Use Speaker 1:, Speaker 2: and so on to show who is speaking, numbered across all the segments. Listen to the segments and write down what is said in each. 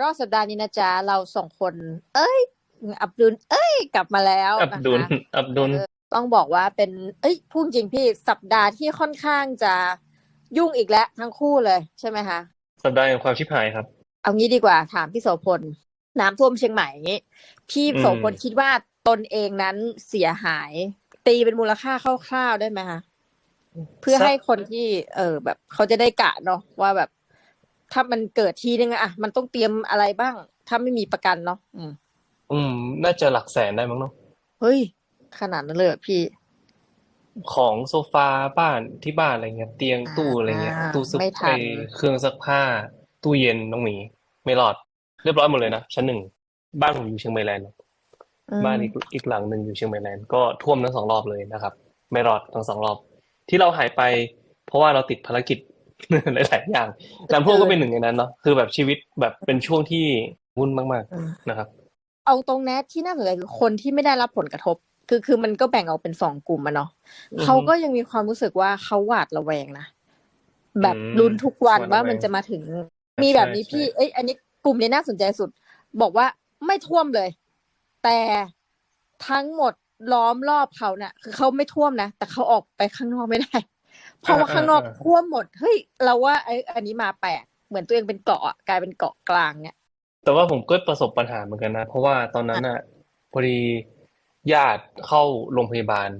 Speaker 1: รอบสัปดาห์นี้นะจ๊ะ เราสองคน เอ้ย อับดุล เอ้ย กลับมาแล้ว
Speaker 2: อับ
Speaker 1: นะคะ
Speaker 2: ดุลอับดุล
Speaker 1: เออต้องบอกว่าเป็น เอ้ยพูดจริงพี่สัปดาห์ที่ค่อนข้างจะยุ่งอีกแล้วทั้งคู่เลยใช่ไหมคะ
Speaker 2: สัปดาห์แห่งความชิบหายครับ
Speaker 1: เอางี้ดีกว่าถามพี่โสพลน้ำท่วมเชียงใหม่อย่างงี้พี่
Speaker 2: อืม
Speaker 1: โสพลคิดว่าตนเองนั้นเสียหาย ตีเป็นมูลค่าคร่าวๆได้ไหมคะเพื่อให้คนที่ เออแบบเขาจะได้กะเนาะว่าแบบ ถ้ามันเกิดทีนึงอะมันต้องเตรียมอะไรบ้าง ถ้าไม่มีประกันเนาะอืม
Speaker 2: อืม น่าจะหลักแสนได้มั้งเนาะ
Speaker 1: เฮ้ย ขนาดนั้นเลยเหรอพี่
Speaker 2: ของโซฟาบ้านที่บ้านอะไรเงี้ย เตียงตู้อะไรเงี้ย
Speaker 1: อ่า
Speaker 2: ตู้ซัก
Speaker 1: ไม่ทัน
Speaker 2: ไอ้เครื่องซักผ้า ตู้เย็นน้องหมี ไม่รอด เรียบร้อยหมดเลยนะชั้นหนึ่งบ้านผมอยู่เชียงใหม่แลนด์
Speaker 1: อืม
Speaker 2: บ้านอีกอีกหลังหนึ่งอยู่เชียงใหม่แลนด์ก็ท่วมทั้งสองรอบเลยนะครับ ไม่รอดทั้งสองรอบ ที่เราหายไป เพราะว่าเราติดภารกิจ หลายๆอย่างน้ำท่วมก็เป็นหนึ่งในนั้นเนาะคือแบบชีวิตแบบเป็นช่วงที่วุ่นมาก
Speaker 1: อืม
Speaker 2: ๆนะครับ
Speaker 1: เอาตรงแนทที่น่าสนใจคือคนที่ไม่ได้รับผลกระทบ คือคือมันก็แบ่งออกเป็นสองกลุ่มอะเนาะ
Speaker 2: อือฮึ
Speaker 1: เขาก็ยังมีความรู้สึกว่าเขาหวาดระแวงนะแบบ
Speaker 2: อืม
Speaker 1: ลุ้นทุกวัน
Speaker 2: หวาดระ
Speaker 1: ว่า
Speaker 2: แวง
Speaker 1: มันจะมาถึง มีแบบนี้
Speaker 2: ใช่
Speaker 1: พี่
Speaker 2: ใช่
Speaker 1: เอ้ยอันนี้กลุ่มนี้น่าสนใจสุด บอกว่าไม่ท่วมเลย แต่ทั้งหมดล้อมรอบเขาเนี่ยคือเขาไม่ท่วมนะแต่เขาออกไปข้างนอกไม่ได้เพราะว่าข้างนอกท่วมหมด เฮ้ย เราว่าไอ้อันนี้มาแปลก เหมือนตัวเองเป็นเกาะอะกลายเป็นเกาะกลางเนี่ย
Speaker 2: แต่ว่าผมก็ประสบปัญหาเหมือนกันนะ เพราะว่าตอนนั้นอะพอดีญาติเข้าโรงพยาบาล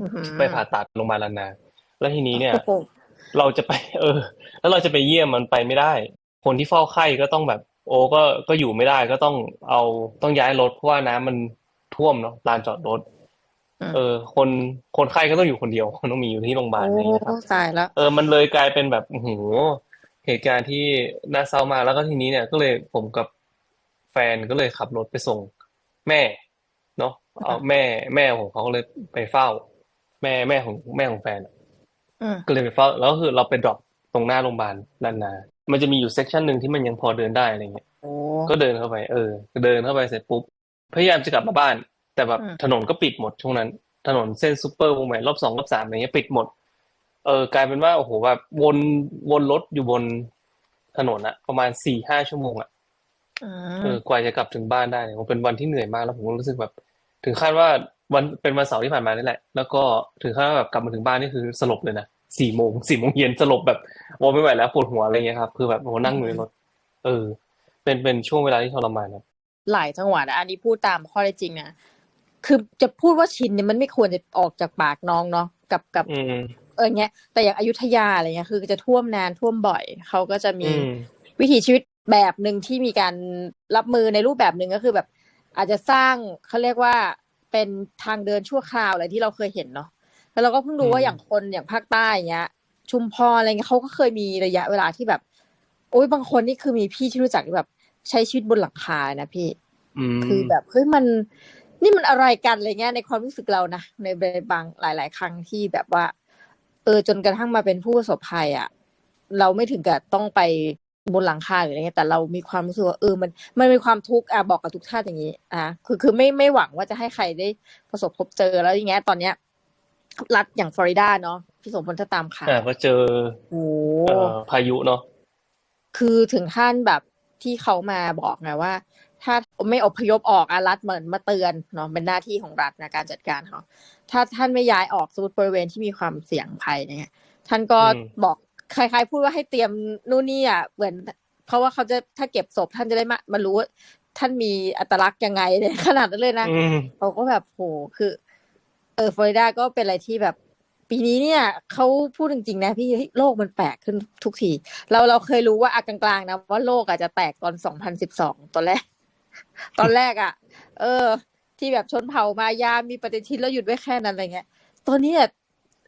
Speaker 1: อื้อหือ
Speaker 2: ไปผ่าตัดโรงพยาบาลลานา แล้วทีนี้เนี่ย
Speaker 1: โอ้โห
Speaker 2: เราจะไป เออ แล้วเราจะไปเยี่ยมมันไปไม่ได้ คนที่เฝ้าไข้ก็ต้องแบบ โอ้ก็ก็อยู่ไม่ได้ก็ต้องเอาต้องย้ายรถเพราะว่าน้ำมันท่วมเนาะลานจอดรถ เออ คนคนไข้ก็ต้องอยู่คนเดียวต้องมีอยู่ที่โรงพยาบาลอะไรอย่างเงี้ยครับ
Speaker 1: โอ้ตายแล้ว
Speaker 2: เออ มันเลยกลายเป็นแบบโอ้โหเหตุการณ์ที่น่าเศร้ามากแล้วก็ทีนี้เนี่ยก็เลยผมกับแฟนก็เลยขับรถไปส่งแม่ เนาะเอาแม่แม่ของเขาก็เลยไปเฝ้า แม่แม่ของแม่ของแฟนอะ
Speaker 1: อืม
Speaker 2: ก็เลยไปเฝ้าแล้วก็คือเราไปดรอปตรงหน้าโรงพยาบาลลานนามันจะมีอยู่เซกชันหนึ่งที่มันยังพอเดินได้อะไรเงี้ย
Speaker 1: โอ้
Speaker 2: ก็เดินเข้าไป เออ เดินเข้าไปเสร็จปุ๊บ พยายามจะกลับมาบ้าน แต่แบบ
Speaker 1: อืม
Speaker 2: ถนนก็ปิดหมดช่วงนั้น ถนนเส้นซูเปอร์วงแหวนรอบสองรอบสามอะไรเงี้ยปิดหมด เออกลายเป็นว่าโอ้โหแบบวนวนรถอยู่บนถนนอะประมาณสี่ห้าชั่วโมงอะ
Speaker 1: อื
Speaker 2: เอ
Speaker 1: ม
Speaker 2: อกว่าจะกลับถึงบ้านได้เนี่ยผมเป็นวันที่เหนื่อยมากแล้วผมก็รู้สึกแบบ ถึงขั้นว่าวันเป็นวันเสาร์ที่ผ่านมานี่แหละ แล้วก็ถึงขั้นว่าแบบกลับมาถึงบ้านนี่คือสลบเลยนะสี่โมงสี่โมงเย็นสลบแบบโอ้ไม่ไหวแล้วปวดหัวอะไรเงี้ยครับ คือแบบโอ้นั่งอยู่ในรถเออ เป็นเป็นช่วงเวลาที่ทรมานครับ
Speaker 1: หลายจังหวัดอะอันนี้พูดตามข้อได้จริงนะ คือจะพูดว่าชินเนี่ยมันไม่ควรจะออกจากปากน้องเนาะกับกับ
Speaker 2: อืม
Speaker 1: เออเงี้ย แต่อย่างอยุธยาอะไรเงี้ย คือจะท่วมนานท่วมบ่อยเขาก็จะมี
Speaker 2: อืม
Speaker 1: วิถีชีวิตแบบหนึ่งที่มีการรับมือในรูปแบบหนึ่งก็คือแบบ อาจจะสร้างเขาเรียกว่าเป็นทางเดินชั่วคราวอะไรที่เราเคยเห็นเนาะแล้วเราก็เพิ่งรู้ว่า
Speaker 2: อืม
Speaker 1: อย่างคนอย่างภาคใต้อย่างเงี้ย ชุมพรอะไรเงี้ยเขาก็เคยมีระยะเวลาที่แบบ โอ้ยบางคนนี่คือมีพี่ที่รู้จักที่แบบ ใช้ชีวิตบนหลังคานะพี่
Speaker 2: อืม
Speaker 1: คือแบบเฮ้ยมัน นี่มันอะไรกันอะไรเงี้ยในความรู้สึกเรานะในบางหลาย ๆ ครั้งที่แบบว่า เออจนกระทั่งมาเป็นผู้ประสบภัยอะ เราไม่ถึงกับต้องไปบนหลังคาหรืออะไรเงี้ยแต่เรามีความรู้สึกว่าเออมันมันมีความทุกข์อะบอกกับทุกท่านอย่างนี้อะคือคือไม่ไม่หวังว่าจะให้ใครได้ประสบพบเจอแล้วอย่างเงี้ยตอนเนี้ยรัฐอย่างฟลอริดาเนาะพี่สมพลถ้าตามข่าว
Speaker 2: อ่าก็เจอ
Speaker 1: โอ้
Speaker 2: เอ่อพายุเนาะ
Speaker 1: คือถึงขั้นแบบที่เขามาบอกไงว่า ถ้าไม่อพยพออกอารัฐเหมือนมาเตือนเนาะเป็นหน้าที่ของรัฐนะการจัดการเขาถ้าท่านไม่ย้ายออกสมมติบริเวณที่มีความเสี่ยงภัยเนี่ยท่านก็
Speaker 2: อืม
Speaker 1: บอกคล้ายๆพูดว่าให้เตรียมนู่นนี่อะเหมือน เพราะว่าเขาจะถ้าเก็บศพท่านจะได้มามารู้ว่าท่านมีอัตลักษณ์ยังไงเนี่ยขนาดนั้นเลยนะ
Speaker 2: อืม
Speaker 1: เขาก็แบบโหคือ เออฟลอริดาก็เป็นอะไรที่แบบ ปีนี้เนี่ยเขาพูดจริงๆนะพี่เฮ้ยโลกมันแปลกขึ้นทุกที เราเราเคยรู้ว่าอากลางๆนะว่าโลกอาจจะแตกตอนสองพันสิบสองตอนแรก ตอนแรกอะ เออ ที่แบบชนเผ่ามายามีปฏิทินแล้วหยุดไว้แค่นั้นอะไรเงี้ย ตอนนี้อะ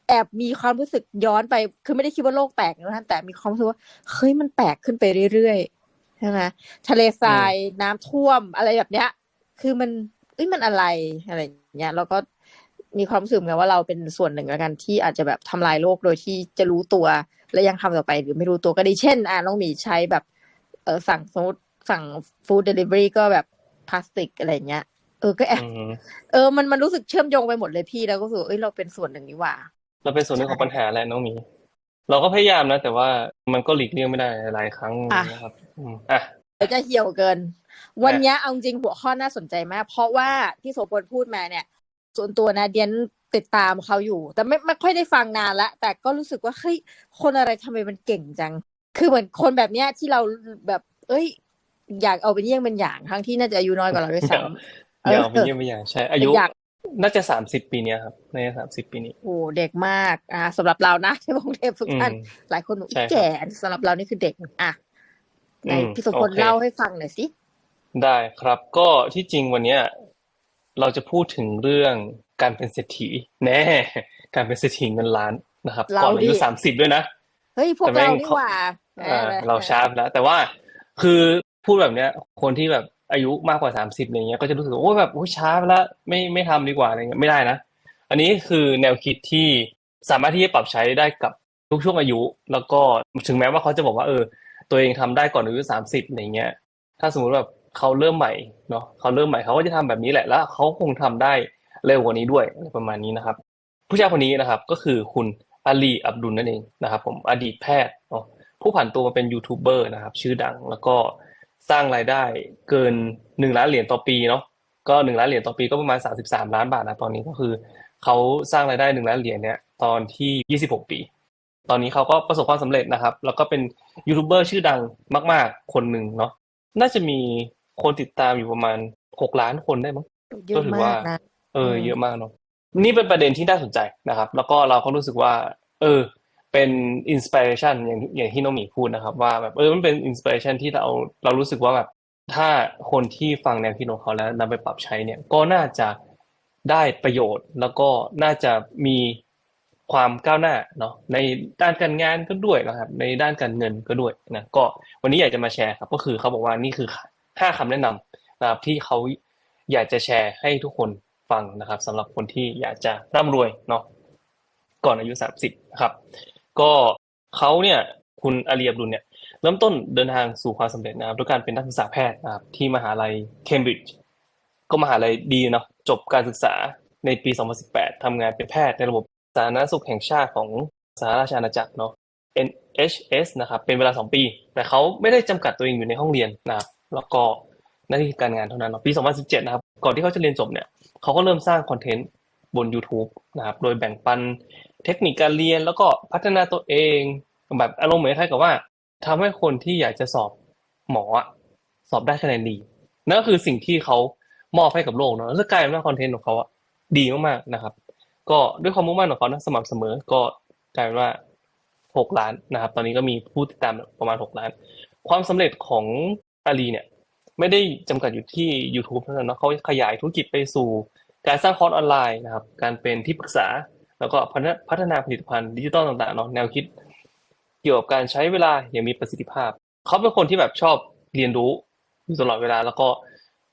Speaker 1: แอบมีความรู้สึกย้อนไป คือไม่ได้คิดว่าโลกแตกนะท่านแต่มีความรู้สึกว่าเฮ้ยมันแปลกขึ้นไปเรื่อยๆใช่ไหมทะเลทรายน้ำท่วมอะไรแบบเนี้ย คือมันเอ้ยมันอะไรอะไรอย่างเงี้ยแล้วก็มีความรู้สึกเหมือนกันว่าเราเป็นส่วนหนึ่งแล้วกันที่อาจจะแบบทำลายโลกโดยที่จะรู้ตัว และยังทำต่อไปหรือไม่รู้ตัวก็ดีเช่น อ่าน้องหมีใช้แบบเออสั่งสมมติสั่งฟู้ดเดลิเวอรี่ก็แบบ พลาสติกอะไรเงี้ย เออก็แอบ
Speaker 2: อืม
Speaker 1: เออมันมันรู้สึกเชื่อมโยงไปหมดเลยพี่แล้วก็รู้สึกว่าเอ้ยเราเป็นส่วนหนึ่งนี่หว่า
Speaker 2: เราเป็นส่วนหนึ่งของปัญหาแหละน้องหมี เราก็พยายามนะ แต่ว่ามันก็หลีกเลี่ยงไม่ได้หลายครั้ง
Speaker 1: อะ
Speaker 2: นะครับอืมอะ
Speaker 1: ยวจะเหี่ยวเกิน วันเนี้ยเอาจริงหัวข้อน่าสนใจมาก เพราะว่าที่โสพลพูดมาเนี่ย ส่วนตัวนะเดียนติดตามเขาอยู่ แต่ไม่ไม่ค่อยได้ฟังนานละแต่ก็รู้สึกว่าเฮ้ยคนอะไรทำไมมันเก่งจัง คือเหมือนคนแบบเนี้ยที่เราแบบ เอ้ย อยากเอาเป็นเยี่ยงเป็นอย่างทั้งที่น่าจะอายุน้อยกว่าเราด้วยซ้ำ
Speaker 2: เดี๋ยวเป็นเยี่ยมเป็นอย่างใช่ อายุ
Speaker 1: อยาก
Speaker 2: น่าจะสามสิบปีเนี้ยครับน่าจะสามสิบปีนี้
Speaker 1: โอ้เด็กมากอ่าสำหรับเรานะที่กรุงเทพทุก
Speaker 2: อืม
Speaker 1: ท่านหลายคนบอก
Speaker 2: ใช่ครับ
Speaker 1: แก่สำหรับเรานี่คือเด็กอะไหน
Speaker 2: อืม
Speaker 1: พี่โสพล
Speaker 2: โอเค
Speaker 1: เล่าให้ฟังหน่อยสิ
Speaker 2: ได้ครับก็ที่จริงวันเนี้ยเราจะพูดถึงเรื่องการเป็นเศรษฐีแน่การเป็นเศรษฐีเงินล้านนะครับ
Speaker 1: เรา
Speaker 2: ก่อนอายุ
Speaker 1: ดิ
Speaker 2: สามสิบด้วยนะ
Speaker 1: เฮ้ยพวก
Speaker 2: แต่แม่
Speaker 1: เรา
Speaker 2: ง
Speaker 1: นี่
Speaker 2: เขา
Speaker 1: หว่า
Speaker 2: อ่าเราช้าไปแล้วแต่ว่าคือ พูดแบบเนี้ย คนที่แบบอายุมากกว่าสามสิบอะไรเงี้ยก็จะรู้สึกว่าโอ้ยแบบโอ้ยช้าไปแล้วไม่ไม่ทำดีกว่าอะไรเงี้ยไม่ได้นะ อันนี้คือแนวคิดที่สามารถที่จะปรับใช้ได้กับทุกช่วงอายุ แล้วก็ถึงแม้ว่าเขาจะบอกว่าเออ ตัวเองทำได้ก่อนอายุสามสิบอะไรเงี้ย ถ้าสมมติแบบเขาเริ่มใหม่เนาะเขาเริ่มใหม่เขาก็จะทำแบบนี้แหละแล้วเขาคงทำได้เร็วกว่านี้ด้วยอะไรประมาณนี้นะครับ ผู้ชายคนนี้นะครับ ก็คือคุณอาลีอับดุลนั่นเองนะครับ ผมอดีตแพทย์ผู้ผันตัวมาเป็นยูทูบเบอร์นะครับ ชื่อดังแล้วก็ สร้างรายได้เกินหนึ่งล้านเหรียญต่อปีเนาะก็หนึ่งล้านเหรียญต่อปีก็ประมาณสามสิบสามล้านบาทนะตอนนี้ก็คือเขาสร้างรายได้หนึ่งล้านเหรียญเนี่ยตอนที่ยี่สิบหกปี ตอนนี้เขาก็ประสบความสำเร็จนะครับ แล้วก็เป็นยูทูบเบอร์ชื่อดังมาก ๆ คนหนึ่งเนาะน่าจะมีคนติดตามอยู่ประมาณหกล้านคนได้มั้ง
Speaker 1: เยอะมากนะ
Speaker 2: เออ
Speaker 1: อืม
Speaker 2: เยอะมากเนาะนี่เป็นประเด็นที่น่าสนใจนะครับ แล้วก็เราก็รู้สึกว่า เออ เป็นอินสปิเรชันอย่างอย่างที่น้องหมีพูดนะครับว่าแบบเออมันเป็นอินสปิเรชันที่เราเรารู้สึกว่าแบบถ้าคนที่ฟังแนวคิดของเขาแล้วนำไปปรับใช้เนี่ยก็น่าจะได้ประโยชน์ แล้วก็น่าจะมีความก้าวหน้าเนาะในด้านการงานก็ด้วยนะครับ ในด้านการเงินก็ด้วยนะก็วันนี้อยากจะมาแชร์ครับ ก็คือเขาบอกว่านี่คือห้าคำแนะนำนะครับที่เขาอยากจะแชร์ให้ทุกคนฟังนะครับสำหรับคนที่อยากจะร่ำรวยเนาะก่อนอายุสามสิบนะครับ ก็เขาเนี่ยคุณอาลีอับดุลเนี่ยเริ่มต้นเดินทางสู่ความสำเร็จนะครับด้วยการเป็นนักศึกษาแพทย์นะครับที่มหาลัยเคมบริดจ์ก็มหาลัยดีเนาะจบการศึกษาในปี 2018ทำงานเป็นแพทย์ในระบบสาธารณสุขแห่งชาติของสหราชอาณาจักรเนาะ NHS นะครับเป็นเวลา 2 ปี แต่เขาไม่ได้จำกัดตัวเองอยู่ในห้องเรียนนะครับแล้วก็หน้าที่การงานเท่านั้นเนาะปี 2017 นะครับ ก่อนที่เขาจะเรียนจบเนี่ยเขาก็เริ่มสร้างคอนเทนต์บน YouTube นะครับ โดยแบ่งปัน เทคนิคการเรียนแล้วก็พัฒนาตัวเองแบบอารมณ์เหมือนคล้ายกับว่าทำให้คนที่อยากจะสอบหมอสอบได้คะแนนดีนั่นก็คือสิ่งที่เขามอบให้กับโลกเนาะแล้วกลายเป็นว่าคอนเทนต์ของเขาอะดีมากๆนะครับ ก็ด้วยความมุ่งมั่นของเขานะสม่ำเสมอก็กลายเป็นว่า6ล้านนะครับ ตอนนี้ก็มีผู้ติดตามประมาณ6ล้าน ความสำเร็จของอาลีเนี่ย ไม่ได้จำกัดอยู่ที่ YouTube เท่านั้นเนาะเขาขยายธุรกิจไปสู่ การสร้างคอร์สออนไลน์นะครับ การเป็นที่ปรึกษา แล้วก็พัฒนาผลิตภัณฑ์ดิจิตอลต่างๆเนาะแนวคิด เกี่ยวกับการใช้เวลาอย่างมีประสิทธิภาพ เขาเป็นคนที่แบบชอบเรียนรู้อยู่ตลอดเวลา แล้วก็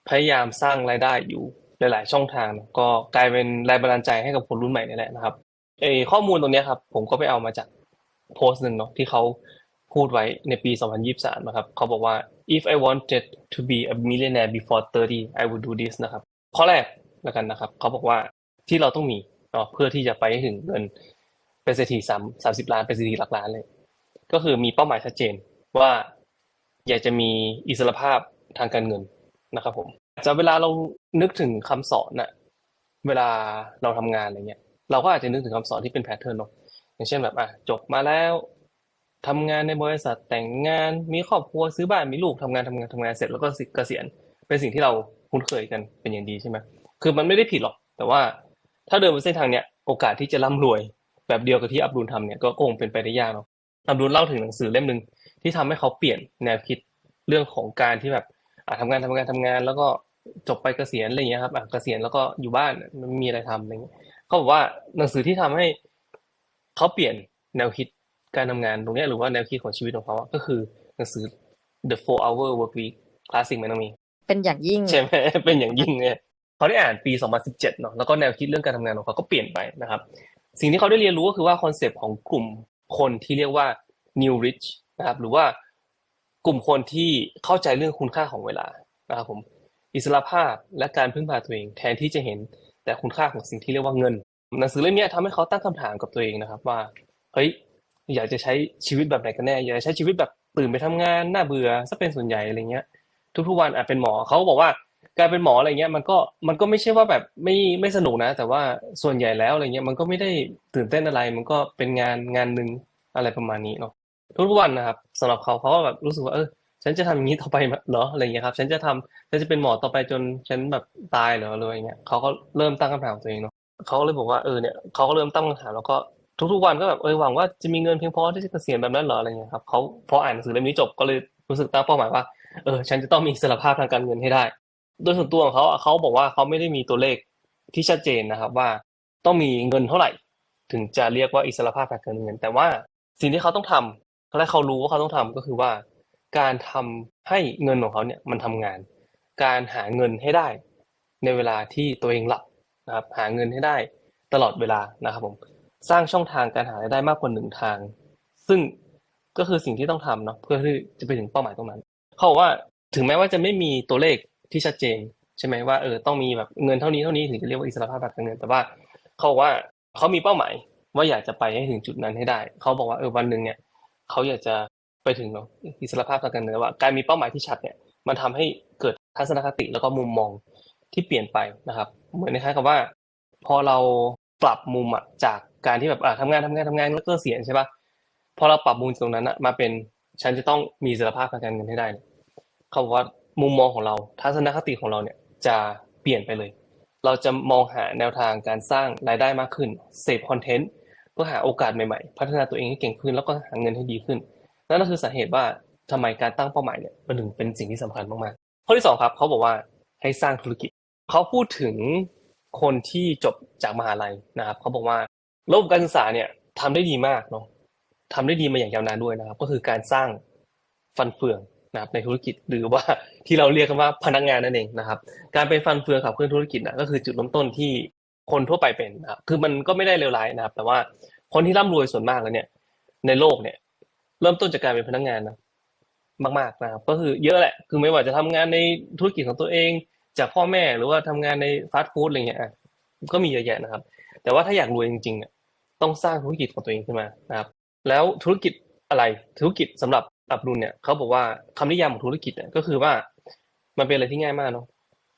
Speaker 2: พยายามสร้างรายได้อยู่หลาย ๆ ช่องทาง ก็กลายเป็นแรงบันดาลใจให้กับคนรุ่นใหม่นี่แหละนะครับเอข้อมูลตรงเนี้ยครับ ผมก็ไปเอามาจากโพสต์หนึ่งเนาะที่เขาพูดไว้ในปี 2023 นะครับ เขาบอกว่า if I wanted to be a millionaire before 30 I would do this นะครับ ข้อแรกแล้วกันนะครับ เขาบอกว่าที่เราต้องมี เนาะเพื่อที่จะไปให้ถึงเงินเป็นเศรษฐีสามสามสิบล้านเป็นเศรษฐีหลักล้านเลย ก็คือมีเป้าหมายชัดเจนว่า อยากจะมีอิสรภาพทางการเงินนะครับ ผมจะเวลาเรานึกถึงคำสอนน่ะเวลาเราทำงานอะไรเงี้ยเราก็อาจจะนึกถึงคำสอนที่เป็นแพทเทิร์นเนาะอย่างเช่นแบบอะจบมาแล้วทำงานในบริษัทแต่งงานมีครอบครัวซื้อบ้านมีลูกทำงานทำงานทำงานเสร็จแล้วก็เกษียณเป็นสิ่งที่เราคุ้นเคยกันเป็นอย่างดีใช่ไหมคือมันไม่ได้ผิดหรอก แต่ว่า ถ้าเดินบนเส้นทางเนี้ยโอกาสที่จะร่ำรวย แบบเดียวกับที่อับดุลทำเนี่ยก็คงเป็นไปได้ยากเนาะอับดุลเล่าถึงหนังสือเล่มหนึ่งที่ทำให้เขาเปลี่ยนแนวคิดเรื่องของการที่แบบอะทำงานทำงานทำงาน แล้วก็จบไปเกษียณอะไรอย่างเงี้ยครับอะเกษียณแล้วก็อยู่บ้านมันไม่มีอะไรทำอะไรเงี้ยเขาบอกว่าหนังสือที่ทำให้เขาเปลี่ยนแนวคิดการทำงานตรงเนี้ยหรือว่าแนวคิดของชีวิตของเขาอะก็คือหนังสือ The Four Hour Work Week คลาสสิกไหมน้องมี
Speaker 1: เป็นอย่างยิ่ง
Speaker 2: ใช่ไหมเป็นอย่างยิ่งเนี่ย เขาได้อ่านปี 2017เนาะแล้วก็แนวคิดเรื่องการทำงานของเขาก็เปลี่ยนไปนะครับ สิ่งที่เขาได้เรียนรู้ก็คือว่าคอนเซปต์ของกลุ่มคนที่เรียกว่า new rich นะครับหรือว่ากลุ่มคนที่เข้าใจเรื่องคุณค่าของเวลานะครับผมอิสระภาพและการพึ่งพาตัวเอง แทนที่จะเห็นแต่คุณค่าของสิ่งที่เรียกว่าเงินหนังสือเล่มนี้ยทำให้เขาตั้งคำถามกับตัวเองนะครับ ว่าเฮ้ยอยากจะใช้ชีวิตแบบไหนกันแน่อยากจะใช้ชีวิตแบบตื่นไปทำงานน่าเบื่อซะเป็นส่วนใหญ่อะไรเงี้ย ทุกๆวันอะเป็นหมอเขาบอกว่า การเป็นหมออะไรเงี้ยมันก็มันก็ไม่ใช่ว่าแบบไม่ไม่สนุกนะ แต่ว่าส่วนใหญ่แล้วอะไรเงี้ยมันก็ไม่ได้ตื่นเต้นอะไร มันก็เป็นงานงานหนึ่งอะไรประมาณนี้เนาะทุกวันนะครับสำหรับเขาเขาก็แบบรู้สึกว่าเออฉันจะทำอย่างนี้ต่อไปเหรออะไรเงี้ยครับ ฉันจะทำฉันจะเป็นหมอต่อไปจนฉันแบบตายเหรออะไรอย่างเงี้ยเขาก็เริ่มตั้งคำถามตัวเองเนาะเขาเลยบอกว่าเออเนี่ยเขาก็เริ่มตั้งคำถามแล้วก็ทุกๆวันก็แบบเออหวังว่าจะมีเงินเพียงพอที่จะเกษียณแบบนั้นเหรออะไรเงี้ยครับเขาพออ่านหนังสือเล่มนี้จบก็เลยรู้สึกตั้งเป้าหมายว่าเออฉันจะต้องมีอิสรภาพทางการเงินให้ได้ โดยส่วนตัวของเขาเขาบอกว่าเขาไม่ได้มีตัวเลขที่ชัดเจนนะครับว่าต้องมีเงินเท่าไหร่ ถึงจะเรียกว่าอิสรภาพทางการเงิน แต่ว่าสิ่งที่เขาต้องทำและเขารู้ว่าเขาต้องทำก็คือว่า การทำให้เงินของเขาเนี่ยมันทำงาน การหาเงินให้ได้ ในเวลาที่ตัวเองหลับนะครับหาเงินให้ได้ตลอดเวลานะครับผมสร้างช่องทางการหารายได้มากกว่าหนึ่งทาง ซึ่งก็คือสิ่งที่ต้องทำเนาะเพื่อที่จะไปถึงเป้าหมายตรงนั้น เขาบอกว่าถึงแม้ว่าจะไม่มีตัวเลข ที่ชัดเจนใช่ไหมว่าเออต้องมีแบบเงินเท่านี้เท่านี้ถึงจะเรียกว่าอิสรภาพทางการเงิน แต่ว่าเขาบอกว่าเขามีเป้าหมายว่าอยากจะไปให้ถึงจุดนั้นให้ได้ เขาบอกว่าเออวันหนึ่งเนี่ยเขาอยากจะไปถึงเนาะอิสรภาพทางการเงินว่าการมีเป้าหมายที่ชัดเนี่ยมันทำให้เกิดทัศนคติแล้วก็มุมมองที่เปลี่ยนไปนะครับ เหมือนคล้ายๆกับว่า พอเราปรับมุมอะจากการที่แบบอ่าทำงานทำงานทำงานแล้วก็เสียใช่ปะพอเราปรับมุมตรงนั้นอะมาเป็นฉันจะต้องมีอิสรภาพทางการเงินให้ได้เขาบอกว่า มุมมองของเราทัศนคติของเราเนี่ยจะเปลี่ยนไปเลย เราจะมองหาแนวทางการสร้างรายได้มากขึ้นเสพคอนเทนต์เพื่อหาโอกาสใหม่ๆ พัฒนาตัวเองให้เก่งขึ้นแล้วก็หาเงินให้ดีขึ้น นั่นก็คือสาเหตุว่าทำไมการตั้งเป้าหมายเนี่ยมันถึงเป็นสิ่งที่สำคัญมากๆ ข้อที่สองครับเขาบอกว่าให้สร้างธุรกิจ เขาพูดถึงคนที่จบจากมหาลัยนะครับเขาบอกว่าระบบการศึกษาเนี่ยทำได้ดีมากเนาะทำได้ดีมาอย่างยาวนานด้วยนะครับ ก็คือการสร้างฟันเฟือง นะครับในธุรกิจหรือว่าที่เราเรียกกันว่าพนักงานนั่นเองนะครับ การเป็นฟันเฟืองขับเคลื่อนธุรกิจนะก็คือจุดเริ่มต้นที่คนทั่วไปเป็นนะครับคือมันก็ไม่ได้เลวร้ายนะครับ แต่ว่าคนที่ร่ำรวยส่วนมากแล้วเนี่ย ในโลกเนี่ย เริ่มต้นจากการเป็นพนักงานนะมากๆนะครับก็คือเยอะแหละคือไม่ว่าจะทำงานในธุรกิจของตัวเอง จากพ่อแม่หรือว่าทำงานในฟาสต์ฟู้ดอะไรเงี้ยก็มีเยอะแยะนะครับ แต่ว่าถ้าอยากรวยจริงๆเนี่ยต้องสร้างธุรกิจของตัวเองขึ้นมานะครับ แล้วธุรกิจอะไรธุรกิจสำหรับ อับดุลเนี่ยเขาบอกว่าคำนิยามของธุรกิจเนี่ยก็คือว่ามันเป็นอะไรที่ง่ายมากเนาะ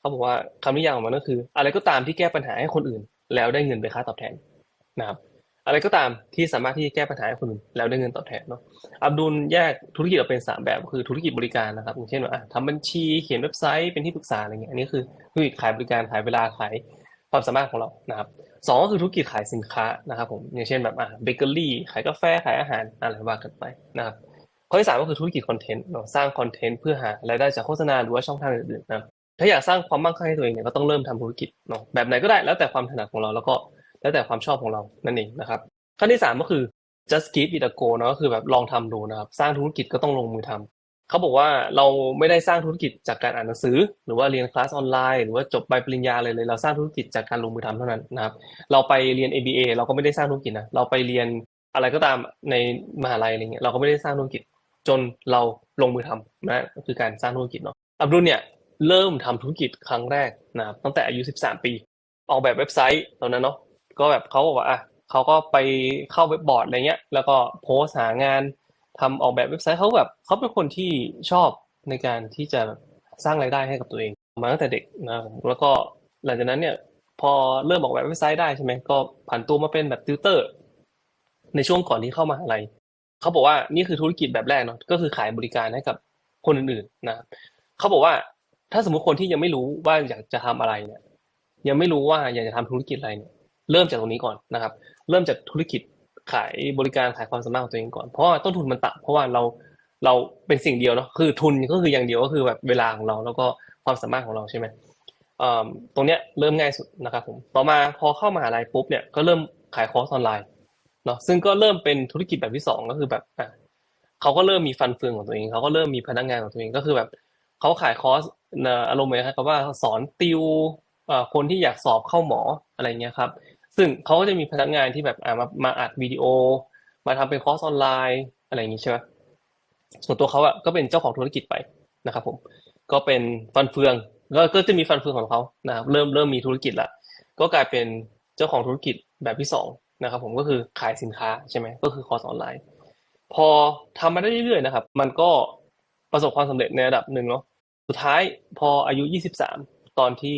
Speaker 2: เขาบอกว่าคำนิยามของมันก็คือ อะไรก็ตามที่แก้ปัญหาให้คนอื่น แล้วได้เงินเป็นค่าตอบแทนนะครับอะไรก็ตามที่สามารถที่จะแก้ปัญหาให้คนอื่นแล้วได้เงินตอบแทนเนาะอับดุลแยกธุรกิจออกเป็นสามแบบก็คือธุรกิจบริการนะครับอย่างเช่นว่าทำบัญชีเขียนเว็บไซต์เป็นที่ปรึกษาอะไรเงี้ยอันนี้คือธุรกิจขายบริการขายเวลาขายความสามารถของเรานะครับสองก็คือธุรกิจขายสินค้านะครับผมอย่างเช่นแบบอะเบเกอรี่ขายกาแฟขายอาหารอะไรว่ากันไปนะครับ ข้อที่สามก็คือธุรกิจคอนเทนต์เนาสร้างคอนเทนต์เพื่อหารายได้จากโฆษณาหรือว่าช่องทางอื่นๆนะถ้าอยากสร้างความมั่งคั่งให้ตัวเองเนี่ยก็ต้องเริ่มทำธุรกิจเนาะแบบไหนก็ได้แล้วแต่ความถนัดของเราแล้วก็แล้วแต่ความชอบของเรานั่นเองนะครับขั้นที่สามก็คือ just give it a go เนอะก็คือแบบลองทำดูนะครับสร้างธุรกิจก็ต้องลงมือทำเขาบอกว่าเราไม่ได้สร้างธุรกิจจากการอ่านหนังสือ หรือว่าเรียนคลาสออนไลน์หรือว่าจบใบปริญญาเลยเลย เราสร้างธุรกิจจากการลงมือทำเท่านั้นนะครับเราไปเรียน ABA เราก็ไม่ได้สร้างธุรกิจนะเราไปเรียนอะไรก็ตามในมหาลัยอะไรเงี้ยเราก็ไม่ได้สร้างธุรกิจ จนเราลงมือทำนะก็คือการสร้างธุรกิจเนาะอับดุลเนี่ยเริ่มทำธุรกิจครั้งแรกนะครับตั้งแต่อายุ 13 ปี ออกแบบเว็บไซต์ตอนนั้นเนาะก็แบบเขาบอกว่าอะเขาก็ไปเข้าเว็บบอร์ดอะไรเงี้ย แล้วก็โพสหางานทำออกแบบเว็บไซต์เขาแบบเขาเป็นคนที่ชอบในการที่จะสร้างรายได้ให้กับตัวเอง มาตั้งแต่เด็กนะครับแล้วก็หลังจากนั้นเนี่ยพอเริ่มออกแบบเว็บไซต์ได้ใช่ไหมก็ผันตัวมาเป็นแบบติวเตอร์ ในช่วงก่อนที่เข้ามหาลัย เขาบอกว่านี่คือธุรกิจแบบแรกเนาะก็คือขายบริการให้กับคนอื่นๆนะเขาบอกว่าถ้าสมมติคนที่ยังไม่รู้ว่าอยากจะทำอะไรเนี่ย ยังไม่รู้ว่าอยากจะทำธุรกิจอะไรเนี่ย เริ่มจากตรงนี้ก่อนนะครับ เริ่มจากธุรกิจขายบริการขายความสามารถของตัวเองก่อนเพราะว่าต้นทุนมันต่ำเพราะว่าเราเราเป็นสิ่งเดียวเนาะคือทุนก็คืออย่างเดียวก็คือแบบเวลาของเราแล้วก็ความสามารถของเราใช่ไหมเอ่อตรงเนี้ยเริ่มง่ายสุดนะครับผมต่อมาพอเข้ามหาลัยปุ๊บเนี่ยก็เริ่มขายคอร์สออนไลน์ เนาะซึ่งก็เริ่มเป็นธุรกิจแบบที่สองก็คือแบบอะเขาก็เริ่มมีฟันเฟืองของตัวเองเขาก็เริ่มมีพนักงานของตัวเองก็คือแบบเขาขายคอร์สอารมณ์เหมือนกับว่าสอนติวคนที่อยากสอบเข้าหมออะไรเงี้ยครับ ซึ่งเขาก็จะมีพนักงานที่แบบอ่ามามาอัดวิดีโอ มาทำเป็นคอร์สออนไลน์อะไรอย่างนี้ใช่ไหมส่วนตัวเขาอะก็เป็นเจ้าของธุรกิจไปนะครับผมก็เป็นฟันเฟืองก็ก็จะมีฟันเฟืองของเขานะครับเริ่มเริ่มมีธุรกิจละก็กลายเป็นเจ้าของธุรกิจแบบที่สอง นะครับผมก็คือขายสินค้าใช่ไหมก็คือคอร์สออนไลน์ พอทำมาได้เรื่อยๆนะครับ มันก็ประสบความสำเร็จในระดับหนึ่งเนาะสุดท้ายพออายุ 23 ตอนที่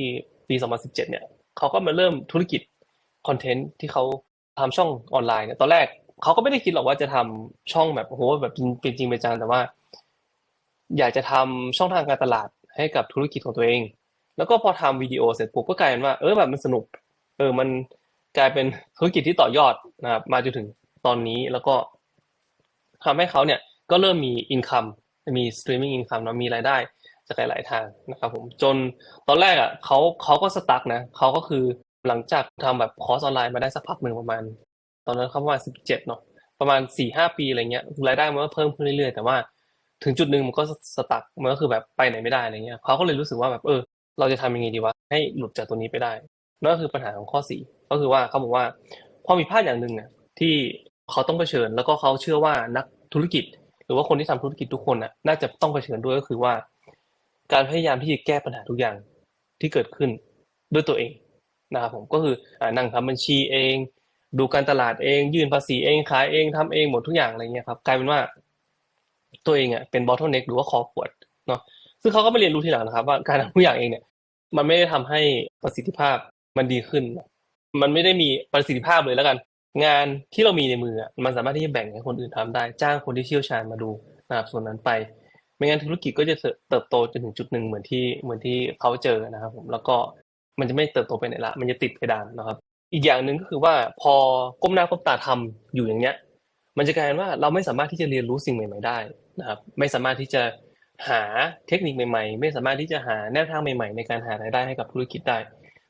Speaker 2: ปี 2017 เนี่ยเขาก็มาเริ่มธุรกิจคอนเทนต์ที่เขาทำช่องออนไลน์เนี่ยตอนแรกเขาก็ไม่ได้คิดหรอกว่าจะทำช่องแบบโหแบบเป็นจริงเป็นจังแต่ว่า อยากจะทำช่องทางการตลาดให้กับธุรกิจของตัวเอง แล้วก็พอทำวิดีโอเสร็จปุ๊บก็กลายเป็นว่าเออแบบมันสนุก เออมัน กลายเป็นธุรกิจที่ต่อยอดนะครับมาจนถึงตอนนี้แล้วก็ทำให้เขาเนี่ยก็เริ่มมีอินคัมมีสตรีมมิ่งอินคัมเนาะมีรายได้จากหลายๆทางนะครับผมจนตอนแรกอะเขาเขาก็สตั๊กนะเขาก็คือหลังจากทำแบบคอร์สออนไลน์มาได้สักพักหนึ่งประมาณ ตอนนั้นเขาประมาณสิบเจ็ดเนาะประมาณสี่ห้าปีอะไรเงี้ยรายได้มันก็เพิ่มขึ้นเรื่อยๆ แต่ว่าถึงจุดหนึ่งมันก็สตั๊กมันก็คือแบบไปไหนไม่ได้อะไรเงี้ยเขาก็เลยรู้สึกว่าแบบเออ เราจะทำยังไงดีวะให้หลุดจากตัวนี้ไปได้นั่นก็คือปัญหาของข้อสี่ ก็คือว่าเขาบอกว่าความผิดพลาดอย่างหนึ่งที่เขาต้องเผชิญ แล้วก็เขาเชื่อว่านักธุรกิจ หรือว่าคนที่ทำธุรกิจทุกคนน่ะน่าจะต้องเผชิญด้วยก็คือว่า การพยายามที่จะแก้ปัญหาทุกอย่างที่เกิดขึ้นด้วยตัวเองนะครับผมก็คือนั่งทำบัญชีเอง ดูการตลาดเอง ยื่นภาษีเองขายเองทำเองหมดทุกอย่างอะไรเงี้ยครับกลายเป็นว่า ตัวเองอะเป็น bottleneck หรือว่าคอขวดเนาะซึ่งเขาก็ไปเรียนรู้ทีหลังนะครับ ว่าการทำทุกอย่างเองเนี่ย มันไม่ได้ทำให้ประสิทธิภาพมันดีขึ้น มันไม่ได้มีประสิทธิภาพเลยแล้วกัน งานที่เรามีในมือมันสามารถที่จะแบ่งให้คนอื่นทำได้ จ้างคนที่เชี่ยวชาญมาดูนะครับส่วนนั้นไป ไม่งั้นธุรกิจก็จะเติบโตจนถึงจุดหนึ่งเหมือนที่เหมือนที่เขาเจอนะครับ ผมแล้วก็มันจะไม่เติบโตไปไหนละ มันจะติดเพดานนะครับ อีกอย่างหนึ่งก็คือว่าพอก้มหน้าก้มตาทำอยู่อย่างเงี้ย มันจะกลายเป็นว่าเราไม่สามารถที่จะเรียนรู้สิ่งใหม่ๆได้นะครับ ไม่สามารถที่จะหาเทคนิคใหม่ๆ ไม่สามารถที่จะหาแนวทางใหม่ๆ ในการหารายได้ให้กับธุรกิจได้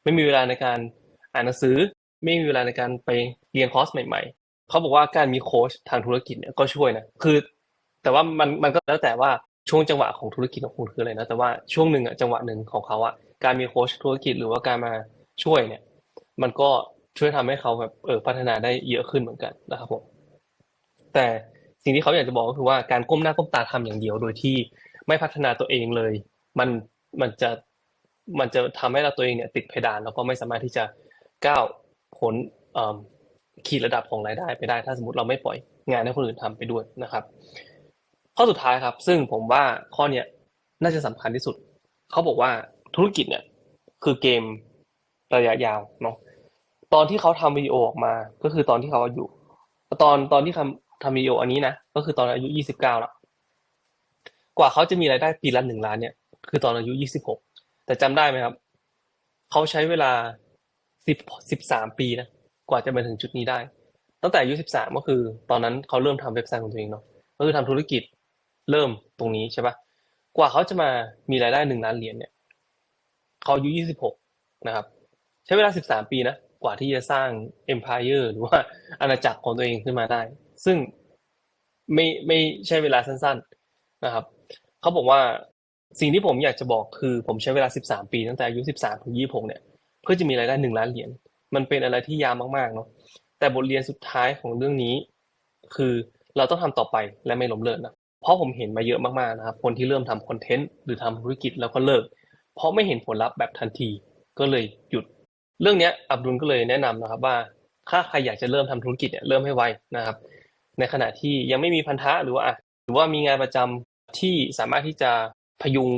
Speaker 2: ไม่มีเวลาในการ อ่านหนังสือไม่มีเวลาในการไปเรียนคอร์สใหม่ ๆ เขาบอกว่าการมีโค้ชทางธุรกิจเนี่ยก็ช่วยนะคือ แต่ว่ามันมันก็แล้วแต่ว่าช่วงจังหวะของธุรกิจของคุณคืออะไรนะแต่ว่าช่วงหนึ่งอะจังหวะหนึ่งของเขาอะการมีโค้ชธุรกิจหรือว่าการมาช่วยเนี่ย มันก็ช่วยทำให้เขาแบบเออพัฒนาได้เยอะขึ้นเหมือนกันนะครับผมแต่สิ่งที่เขาอยากจะบอกก็คือว่าการก้มหน้าก้มตาทำอย่างเดียว โดยที่ไม่พัฒนาตัวเองเลย มันมันจะมันจะทำให้เราตัวเองเนี่ยติดเพดานแล้วก็ไม่สามารถที่จะ ก้าวพ้นขีดระดับของรายได้ไปได้ ถ้าสมมติเราไม่ปล่อยงานให้คนอื่นทำไปด้วยนะครับ ข้อสุดท้ายครับ ซึ่งผมว่าข้อเนี้ยน่าจะสำคัญที่สุด เขาบอกว่าธุรกิจเนี่ยคือเกมระยะยาวเนาะตอนที่เขาทำวิดีโอออกมา ก็คือตอนที่เขาอายุตอนตอนที่ทำทำวิดีโออันนี้นะก็คือตอนอายุยี่สิบเก้าแล้วกว่าเขาจะมีรายได้ปีละหนึ่งล้านเนี่ย คือตอนอายุยี่สิบหกแต่จำได้ไหมครับ เขาใช้เวลา สิบสิบสามปีนะกว่าจะมาถึงจุดนี้ได้ ตั้งแต่อายุสิบสามก็คือ ตอนนั้นเขาเริ่มทำเว็บไซต์ของตัวเองเนาะก็คือทำธุรกิจเริ่มตรงนี้ใช่ปะกว่าเขาจะมามีรายได้หนึ่งล้านเหรียญเนี่ยเขาอายุยี่สิบหกนะครับ ใช้เวลาสิบสามปีนะกว่าที่จะสร้าง empire หรือว่าอาณาจักรของตัวเองขึ้นมาได้ ซึ่งไม่ไม่ใช่เวลาสั้น ๆนะครับเขาบอกว่าสิ่งที่ผมอยากจะบอกคือผมใช้เวลาสิบสามปี ตั้งแต่อายุสิบสามถึงยี่หกเนี่ย พื่อจะมีรายได้หนึ่งล้านเหรียญมันเป็นอะไรที่ยาวมากๆเนาะแต่บทเรียนสุดท้ายของเรื่องนี้ คือเราต้องทำต่อไปและไม่ล้มเลิกนะเพราะผมเห็นมาเยอะมากๆนะครับคนที่เริ่มทำคอนเทนต์หรือทำธุรกิจแล้วก็เลิก เพราะไม่เห็นผลลัพธ์แบบทันทีก็เลยหยุด เรื่องนี้อับดุลก็เลยแนะนำนะครับว่าถ้าใครอยากจะเริ่มทำธุรกิจเนี่ยเริ่มให้ไวนะครับ ในขณะที่ยังไม่มีพันธะหรือว่าหรือว่ามีงานประจำที่สามารถที่จะพยุง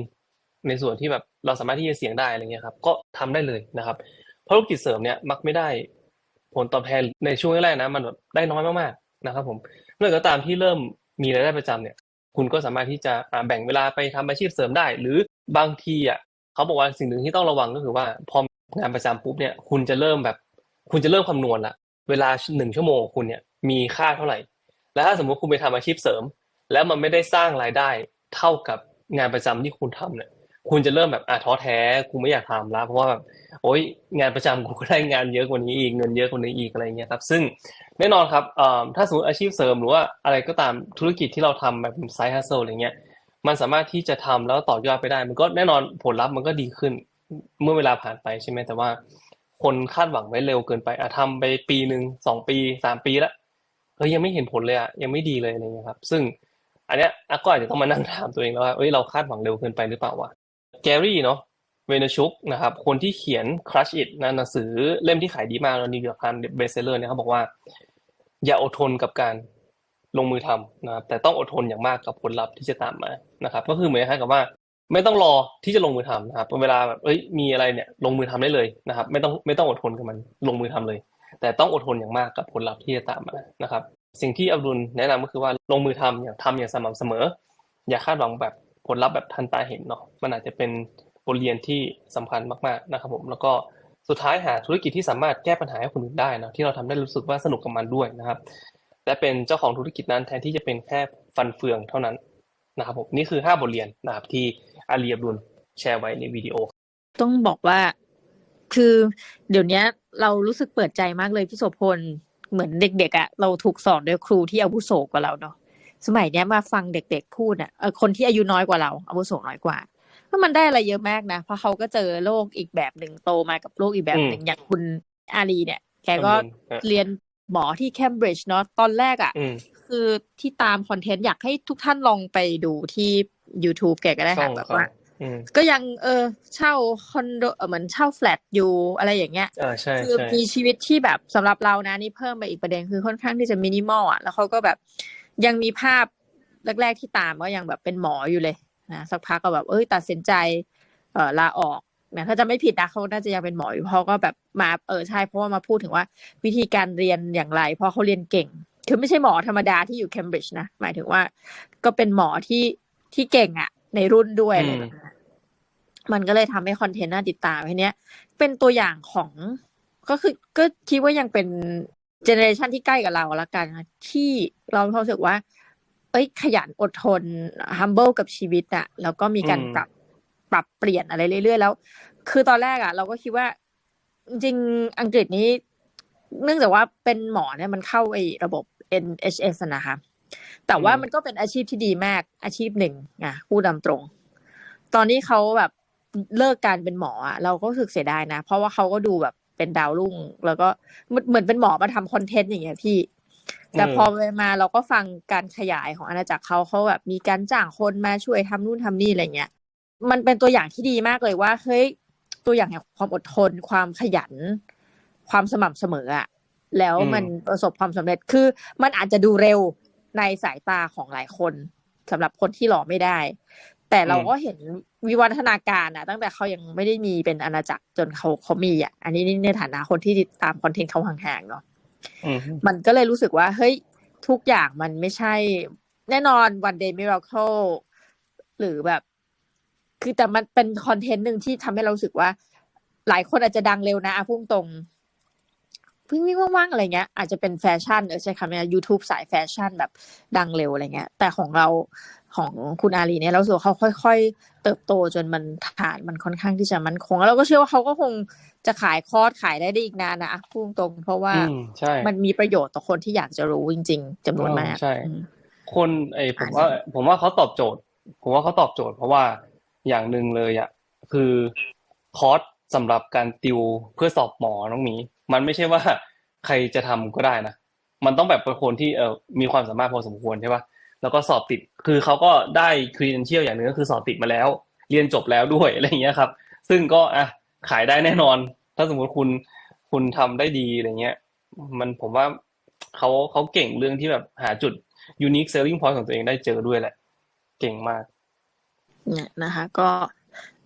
Speaker 2: ในส่วนที่แบบเราสามารถที่จะเสี่ยงได้อะไรเงี้ยครับ ก็ทำได้เลยนะครับ เพราะธุรกิจเสริมเนี่ยมักไม่ได้ผลตอบแทนในช่วงแรกๆนะ มันแบบได้น้อยมากๆนะครับ ผมเมื่อก็ตามที่เริ่มมีรายได้ประจำเนี่ย คุณก็สามารถที่จะแบ่งเวลาไปทำอาชีพเสริมได้ หรือบางทีอะเขาบอกว่าสิ่งหนึ่งที่ต้องระวังก็คือว่าพองานประจำปุ๊บเนี่ย คุณจะเริ่มแบบ คุณจะเริ่มคำนวณละเวลาหนึ่งชั่วโมงของคุณเนี่ยมีค่าเท่าไหร่ แล้วถ้าสมมติคุณไปทำอาชีพเสริม แล้วมันไม่ได้สร้างรายได้เท่ากับงานประจำที่คุณทำเนี่ย คุณจะเริ่มแบบอะท้อแท้กูไม่อยากทำแล้วเพราะว่าแบบโอ๊ยงานประจำกูก็ได้งานเยอะกว่านี้อีกเงินเยอะกว่านี้อีกอะไรเงี้ยครับ ซึ่งแน่นอนครับถ้าสมมติอาชีพเสริมหรือว่าอะไรก็ตามธุรกิจที่เราทำแบบไซด์ฮัสเซิลอะไรเงี้ยมันสามารถที่จะทำแล้วต่อยอดไปได้ มันก็แน่นอนผลลัพธ์มันก็ดีขึ้นเมื่อเวลาผ่านไปใช่ไหมแต่ว่า คนคาดหวังไว้เร็วเกินไปอะทำไปปีหนึ่งสองปีสามปีแล้วเฮ้ยยังไม่เห็นผลเลยอะยังไม่ดีเลยอะไรเงี้ยครับ ซึ่งอันเนี้ยก็อาจจะต้องมานั่งถามตัวเองแล้วว่าเอ้ยเราคาดหวังเร็วเกินไปหรือเปล่าวะ แกรี่เนาะเวเนชุกนะครับ คนที่เขียน Crush It นะหนังสือเล่มที่ขายดีมากแล้วนิวยอร์กไทม์เบสเซอร์เนี่ยเขาบอกว่า อย่าอดทนกับการลงมือทำนะครับแต่ต้องอดทนอย่างมากกับผลลัพธ์ที่จะตามมานะครับ ก็คือเหมือนคล้ายกับว่าไม่ต้องรอที่จะลงมือทำนะครับเวลาแบบเอ้ยมีอะไรเนี่ยลงมือทำได้เลยนะครับ ไม่ต้องไม่ต้องอดทนกับมันลงมือทำเลย แต่ต้องอดทนอย่างมากกับผลลัพธ์ที่จะตามมานะครับ สิ่งที่อับดุลแนะนำก็คือว่าลงมือทำอย่างทำอย่างสม่ำเสมอ อย่าคาดหวังแบบ ผลลัพธ์แบบทันตาเห็นเนาะมันอาจจะเป็นบทเรียนที่สำคัญมากๆนะครับผมแล้วก็สุดท้ายหาธุรกิจที่สามารถแก้ปัญหาให้คนอื่นได้นะที่เราทำได้รู้สึกว่าสนุกกับมันด้วยนะครับและเป็นเจ้าของธุรกิจนั้นแทนที่จะเป็นแค่ฟันเฟืองเท่านั้นนะครับผมนี่คือห้าบทเรียนนะครับที่อาลีอับดุลแชร์ไว้ในวิดีโอ
Speaker 1: ต้องบอกว่าคือเดี๋ยวนี้เรารู้สึกเปิดใจมากเลยพี่โสพลเหมือนเด็กๆอะ่ะเราถูกสอนโดยครูที่อาวุโสกว่าเราเนาะ สมัยเนี้ยมาฟังเด็กๆพูดอะ่ะเออคนที่อายุน้อยกว่าเราอาวุโสน้อยกว่าก็มันได้อะไรเยอะมากนะ เพราะเขาก็เจอโลกอีกแบบหนึ่งโตมากับโลกอีกแบบหนึ่งอย่างคุณอาลีเนี่ย แกก็
Speaker 2: จำเป็นฮะ
Speaker 1: เรียนหมอที่เคมบริดจ์เนาะตอนแรกอะ
Speaker 2: อืม
Speaker 1: คือที่ตามคอนเทนต์อยากให้ทุกท่านลองไปดูที่ YouTube แกก็ได้
Speaker 2: ช่อ
Speaker 1: ค่ะ
Speaker 2: ง
Speaker 1: แบบ
Speaker 2: เขา
Speaker 1: ว่า
Speaker 2: อืม
Speaker 1: ก็ยังเออเช่าคอนโดเออเหมือนเช่าแฟลตอยู่อะไรอย่างเงี้ย
Speaker 2: อ่าใช่
Speaker 1: คือ
Speaker 2: ใช่
Speaker 1: มีชีวิตที่แบบสำหรับเรานะนี่เพิ่มไปอีกประเด็นคือค่อนข้างที่จะมินิมอลอะแล้วเขาก็แบบ ยังมีภาพแรกๆที่ตามก็ยังแบบเป็นหมออยู่เลยนะสักพักก็แบบเอ้ยตัดสินใจเออลาออกนะถ้าจะไม่ผิดนะเขาน่าจะยังเป็นหมออยู่เพราะก็แบบมาเออใช่เพราะว่ามาพูดถึงว่าวิธีการเรียนอย่างไร เพราะเขาเรียนเก่ง คือไม่ใช่หมอธรรมดาที่อยู่เคมบริดจ์นะหมายถึงว่า ก็เป็นหมอที่ที่เก่งอะ่ะ ในรุ่นด้วยอะไรแบบนั้นมันก็เลยทำให้คอนเทนต์น่าติดตามทีเนี้ย เป็นตัวอย่างของก็คือก็คิดว่ายังเป็น เจเนอเรชันที่ใกล้กับเราละกันนะที่เรามีความรู้สึกว่า เอ้ย ขยันอดทน humble กับชีวิตอะแล้วก็มีการ
Speaker 2: อืม
Speaker 1: ปรับปรับเปลี่ยนอะไรเรื่อยๆแล้ว คือตอนแรกอะเราก็คิดว่า จริงๆอังกฤษนี้ เนื่องจากว่าเป็นหมอเนี่ยมันเข้าไอ้ระบบ NHS อะนะคะแต่ว่ามันก็เป็นอาชีพที่ดีมากอาชีพหนึ่งอะพูดตามตรง ตอนนี้เขาแบบเลิกการเป็นหมออะเราก็รู้สึกเสียดายนะ เพราะว่าเขาก็ดูแบบ เป็นดาวรุ่ง แล้วก็เหมือนเหมือนเป็นหมอมาทำคอนเทนต์อย่างเงี้ยพี่ แต่พอไปมาเราก็ฟังการขยายของอาณาจักรเขาเขาแบบมีการจ้างคนมาช่วยทำนู่นทำนี่อะไรเงี้ย มันเป็นตัวอย่างที่ดีมากเลยว่าเฮ้ยตัวอย่างแห่งความอดทน ความขยัน ความสม่ำเสมออะแล้ว
Speaker 2: อืม
Speaker 1: มันประสบความสำเร็จคือ มันอาจจะดูเร็วในสายตาของหลายคนสำหรับคนที่รอไม่ได้ แต่เราก็เห็น วิวัฒนาการอะตั้งแต่เขายังไม่ได้มีเป็นอาณาจักรจนเขาเขามีอะอันนี้ในฐานะคนที่ติดตามคอนเทนต์เขาห่างๆเนาะ
Speaker 2: อืม
Speaker 1: มันก็เลยรู้สึกว่าเฮ้ยทุกอย่างมันไม่ใช่ แน่นอน one day miracle หรือแบบ คือแต่มันเป็นคอนเทนต์หนึ่งที่ทำให้เรารู้สึกว่า หลายคนอาจจะดังเร็วนะอะพุ่งตรง วิ่งวิ่งว่างๆอะไรเงี้ยอาจจะเป็นแฟชั่นเออใช่คำนี้ YouTube สายแฟชั่นแบบดังเร็วอะไรเงี้ย แต่ของเราของคุณอาลีเนี่ยเรารู้สึกว่าเขาค่อยๆ เติบโตจนมันฐานมันค่อนข้างที่จะมั่นคงแล้วเราก็เชื่อว่าเขาก็คงจะขายคอร์สขายได้ได้อีกนานนะอะพุ่งตรงๆเพราะว่า
Speaker 2: อืมใช่
Speaker 1: มันมีประโยชน์ต่อคนที่อยากจะรู้จริง ๆจำนวนมาก
Speaker 2: ใช่
Speaker 1: อืม
Speaker 2: คนไอผมว่า ผมว่าเขาตอบโจทย์ ผมว่าเขาตอบโจทย์ เพราะว่าอย่างหนึ่งเลยอะคือคอร์ส สำหรับการติวเพื่อสอบหมอน้องหมี มันไม่ใช่ว่าใครจะทำก็ได้นะ มันต้องแบบเป็นคนที่เออมีความสามารถพอสมควรใช่ปะแล้วก็สอบติด คือเขาก็ได้ครีเดนเชียลอย่างหนึ่งก็คือสอบติดมาแล้ว เรียนจบแล้วด้วยอะไรอย่างเงี้ยครับ ซึ่งก็อะขายได้แน่นอน ถ้าสมมติคุณคุณทำได้ดีอะไรเงี้ย มันผมว่าเขาเขาเก่งเรื่องที่แบบหาจุด unique selling point ของตัวเองได้เจอด้วยแหละ เก่งมาก
Speaker 1: เนี่ยนะคะ ก็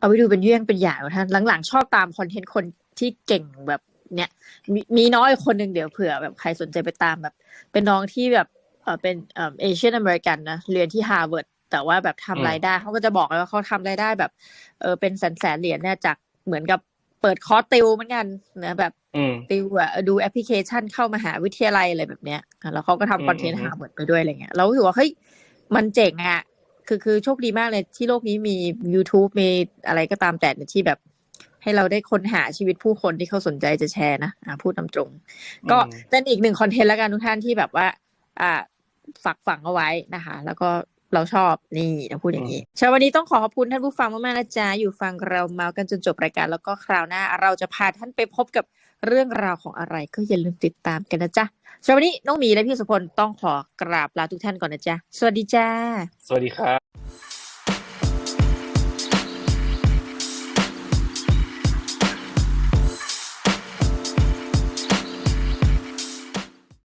Speaker 1: เอาไปดูเป็นเยี่ยงเป็นอย่างนะท่านหลังๆ ชอบตามคอนเทนต์คนที่เก่งแบบเนี้ยมีมีน้อยคนหนึ่งเดี๋ยวเผื่อแบบใครสนใจไปตามแบบ เป็นน้องที่แบบเออเป็นเออเอเชียนอเมริกันนะเรียนที่ฮาร์วาร์ดแต่ว่าแบบ
Speaker 2: อืม
Speaker 1: ทำรายได้เขาก็จะบอกเลยว่าเขาทำรายได้แบบเออเป็นแสนแสนๆเหรียญเนี่ยจากเหมือนกับเปิดคอร์สติวเหมือนกันนะแบบ
Speaker 2: อืม
Speaker 1: ติวอะเออดูแอปพลิเคชันเข้ามหาวิทยาลัยอะไรแบบเนี้ยอะแล้วเขาก็ทำคอนเทนต์
Speaker 2: อืม
Speaker 1: ฮาร์วาร์ดไปด้วยอะไรเงี้ยเรารู้สึกว่าเฮ้ยมันเจ๋งอะ คือคือโชคดีมากเลยที่โลกนี้มี YouTube มีอะไรก็ตามแต่เนี่ยที่แบบให้เราได้ค้นหาชีวิตผู้คนที่เขาสนใจจะแชร์นะอะพูดตามตรง ก็
Speaker 2: อืม
Speaker 1: เป็นอีกหนึ่งคอนเทนต์แล้วกันทุกท่านที่แบบว่า อ่าฝากฝังเอาไว้นะคะ แล้วก็เราชอบนี่นะพูดอย่างนี้เช้าวันนี้ต้องขอขอบคุณท่านผู้ฟังมากๆนะจ๊ะอยู่ฟังเราเมาส์กันจนจบรายการ แล้วก็คราวหน้า เราจะพาท่านไปพบกับ เรื่องราวของอะไรก็อย่าลืมติดตามกันนะจ๊ะเช้าวันนี้น้องหมีและพี่สุพลต้องขอกราบลาทุกท่านก่อนนะจ๊ะ สวัสดีจ้า
Speaker 2: สวัสดีครับ